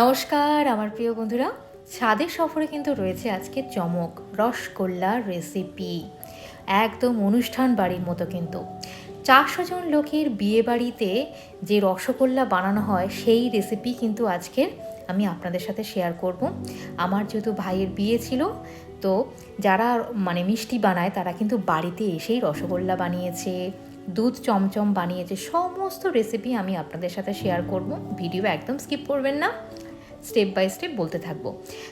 নমস্কার, আমার প্রিয় বন্ধুরা। ছাদের সফরে কিন্তু রয়েছে আজকে চমক রসগোল্লার রেসিপি একদম অনুষ্ঠান বাড়ির মতো কিন্তু। চারশো জন লোকের বিয়ে বাড়িতে যে রসগোল্লা বানানো হয়, সেই রেসিপি কিন্তু আজকের আমি আপনাদের সাথে শেয়ার করব। আমার যেহেতু ভাইয়ের বিয়ে ছিল, তো যারা মানে মিষ্টি বানায়, তারা কিন্তু বাড়িতে এসেই রসগোল্লা বানিয়েছে, দুধ চমচম বানিয়েছে, সমস্ত রেসিপি আমি আপনাদের সাথে শেয়ার করব। ভিডিও একদম স্কিপ করবেন না। স্টেপ বাই স্টেপ বলতে থাকব।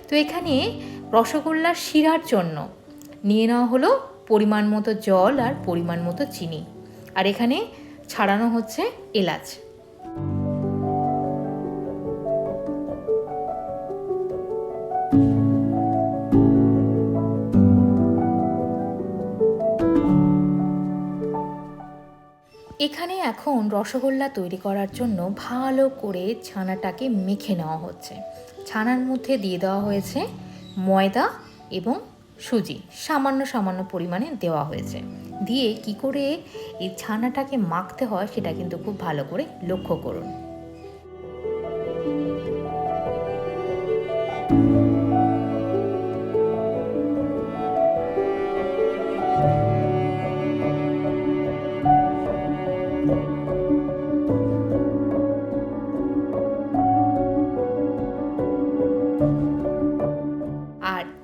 তো এখানে রসগোল্লার শিরার জন্য নিয়ে নেওয়া হলো পরিমাণ মতো জল আর পরিমাণ মতো চিনি। আর এখানে ছাড়ানো হচ্ছে এলাচ। এখানে এখন রসগোল্লা তৈরি করার জন্য ভালো করে ছানাটাকে মেখে নেওয়া হচ্ছে। ছানার মধ্যে দিয়ে দেওয়া হয়েছে ময়দা এবং সুজি। সামান্য সামান্য পরিমাণে দেওয়া হয়েছে। দিয়ে কি করে এই ছানাটাকে মাখতে হয় সেটা কিন্তু খুব ভালো করে লক্ষ্য করুন।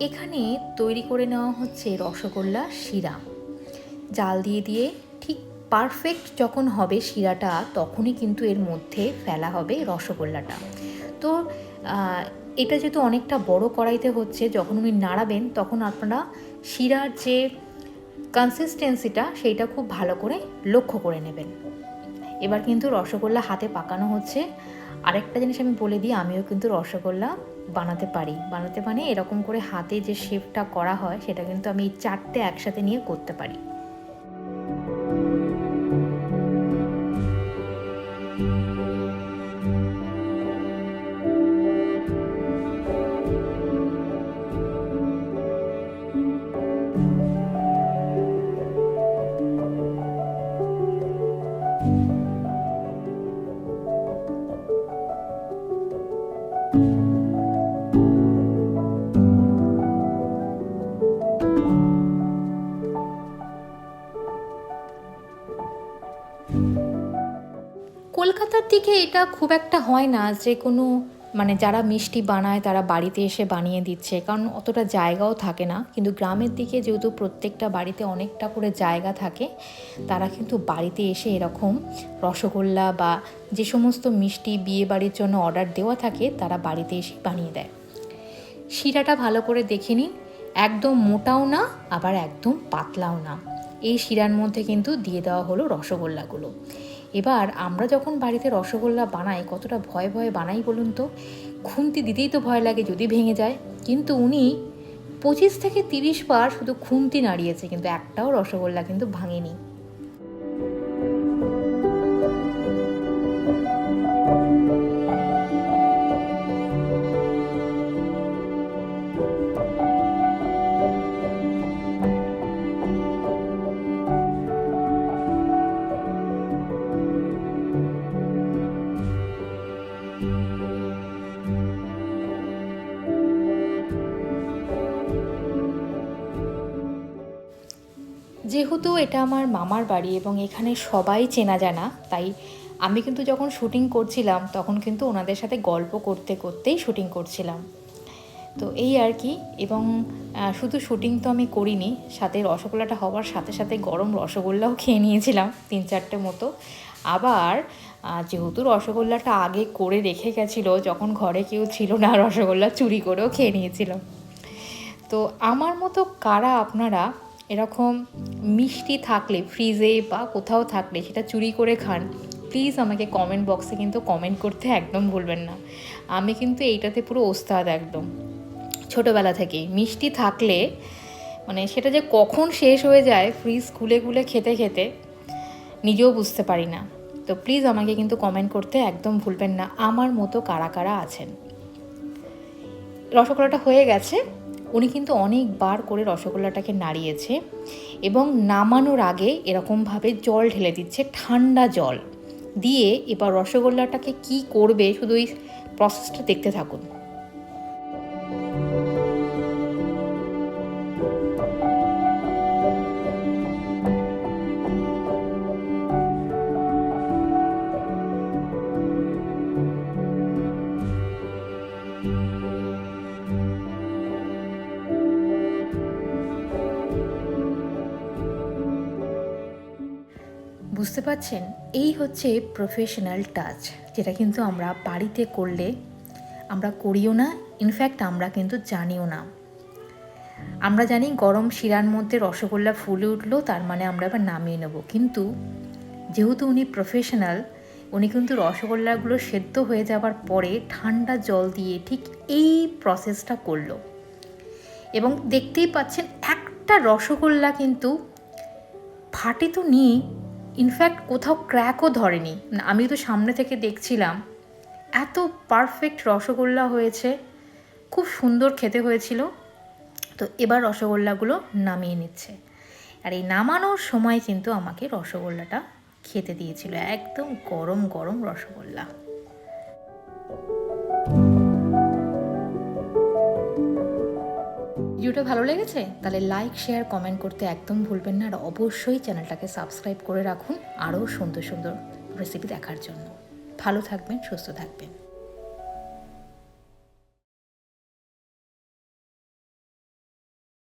এখানে তৈরি করে নেওয়া হচ্ছে রসগোল্লা, শিরা। জাল দিয়ে দিয়ে ঠিক পারফেক্ট যখন হবে শিরাটা, তখনই কিন্তু এর মধ্যে ফেলা হবে রসগোল্লাটা। তো এটা যেহেতু অনেকটা বড় কড়াইতে হচ্ছে, যখন উনি নাড়াবেন, তখন আপনারা শিরার যে কনসিস্টেন্সিটা সেইটা খুব ভালো করে লক্ষ্য করে নেবেন। এবার কিন্তু রসগোল্লা হাতে পাকানো হচ্ছে। আরেকটা জিনিস আমি বলে দিই, আমিও কিন্তু রসগোল্লা বানাতে পারি। বানাতে মানে এরকম করে হাতে যে শেপটা করা হয়, সেটা কিন্তু আমি চারটে একসাথে নিয়ে করতে পারি। কলকাতার দিকে এটা খুব একটা হয় না যে কোনো মানে যারা মিষ্টি বানায় তারা বাড়িতে এসে বানিয়ে দিচ্ছে, কারণ অতটা জায়গাও থাকে না। কিন্তু গ্রামের দিকে যেহেতু প্রত্যেকটা বাড়িতে অনেকটা করে জায়গা থাকে, তারা কিন্তু বাড়িতে এসে এরকম রসগোল্লা বা যে সমস্ত মিষ্টি বিয়ে বাড়ির জন্য অর্ডার দেওয়া থাকে, তারা বাড়িতে এসে বানিয়ে দেয়। শিরাটা ভালো করে দেখে নিন, একদম মোটাও না, আবার একদম পাতলাও না। এই শিরার মধ্যে কিন্তু দিয়ে দেওয়া হলো রসগোল্লাগুলো। এবার আমরা যখন বাড়িতে রসগোল্লা বানাই, কতটা ভয়ে ভয়ে বানাই বলুন তো? খুন্তি দিতেই তো ভয় লাগে যদি ভেঙে যায়। কিন্তু উনি পঁচিশ থেকে তিরিশ বার শুধু খুন্তি নাড়িয়েছে, কিন্তু একটাও রসগোল্লা কিন্তু ভাঙেনি। যেহেতু এটা আমার মামার বাড়ি এবং এখানে সবাই চেনা জানা, তাই আমি কিন্তু যখন শুটিং করছিলাম, তখন কিন্তু ওনাদের সাথে গল্প করতে করতেই শুটিং করছিলাম। তো এই আর কি, এবং শুধু শুটিং তো আমি করিনি, সাথে রসগোল্লাটা হওয়ার সাথে সাথে গরম রসগোল্লাও খেয়ে নিয়েছিলাম তিন চারটে মতো। আবার যেহেতু রসগোল্লাটা আগে করে রেখে গেছিল, যখন ঘরে কেউ ছিল না, রসগোল্লা চুরি করেও খেয়ে নিয়েছিলাম। তো আমার মতো কারা আপনারা এরকম মিষ্টি থাকলে ফ্রিজে বা কোথাও থাকলে সেটা চুরি করে খান প্লিজ আমাকে কমেন্ট বক্সে কিন্তু কমেন্ট করতে একদম ভুলবেন না। আমি কিন্তু এইটাতে পুরো ওস্তাদ একদম। ছোটোবেলা থেকেই মিষ্টি থাকলে মানে সেটা যে কখন শেষ হয়ে যায় ফ্রিজ খুলে খুলে খেতে খেতে নিজেও বুঝতে পারি না। তো প্লিজ আমাকে কিন্তু কমেন্ট করতে একদম ভুলবেন না। আমার মতো কারা কারা আছেন? রসগোল্লাটা হয়ে গেছে। উনি কিন্তু অনেকবার করে রসগোল্লাটাকে নাড়িয়েছে এবং নামানোর আগে এরকমভাবে জল ঢেলে দিচ্ছে, ঠান্ডা জল। দিয়ে এবার রসগোল্লাটাকে কি করবে, শুধু এই প্রসেসটা দেখতে থাকুন। বুঝতে পারছেন? এই হচ্ছে প্রফেশনাল টাচ যেটা কিন্তু আমরা বাড়িতে করলে আমরা করিও না ইনফ্যাক্ট আমরা কিন্তু জানিও না। আমরা জানি গরম শিরার মধ্যে রসগোল্লা ফুলে উঠল, তার মানে আমরা এবার নামিয়ে নেব। কিন্তু যেহেতু উনি প্রফেশনাল উনি কিন্তু রসগোল্লাগুলো সেদ্ধ হয়ে যাওয়ার পরে ঠান্ডা জল দিয়ে ঠিক এই প্রসেসটা করল। এবং দেখতেই পাচ্ছেন একটা রসগোল্লা কিন্তু ফাটে তো নিয়ে ইনফ্যাক্ট কোথাও ক্র্যাকও ধরেনি। আমি তো সামনে থেকে দেখছিলাম। এত পারফেক্ট রসগোল্লা হয়েছে। খুব সুন্দর খেতে হয়েছিল। তো এবার রসগোল্লাগুলো নামিয়ে নিচ্ছে। আর এই নামানোর সময় কিন্তু আমাকে রসগোল্লাটা খেতে দিয়েছিল। একদম গরম গরম রসগোল্লা। ভিডিওটা ভালো লেগেছে? তাহলে লাইক শেয়ার কমেন্ট করতে একদম ভুলবেন না। আর অবশ্যই চ্যানেলটাকে সাবস্ক্রাইব করে রাখুন আরও সুন্দর সুন্দর রেসিপি দেখার জন্য। ভালো থাকবেন, সুস্থ থাকবেন।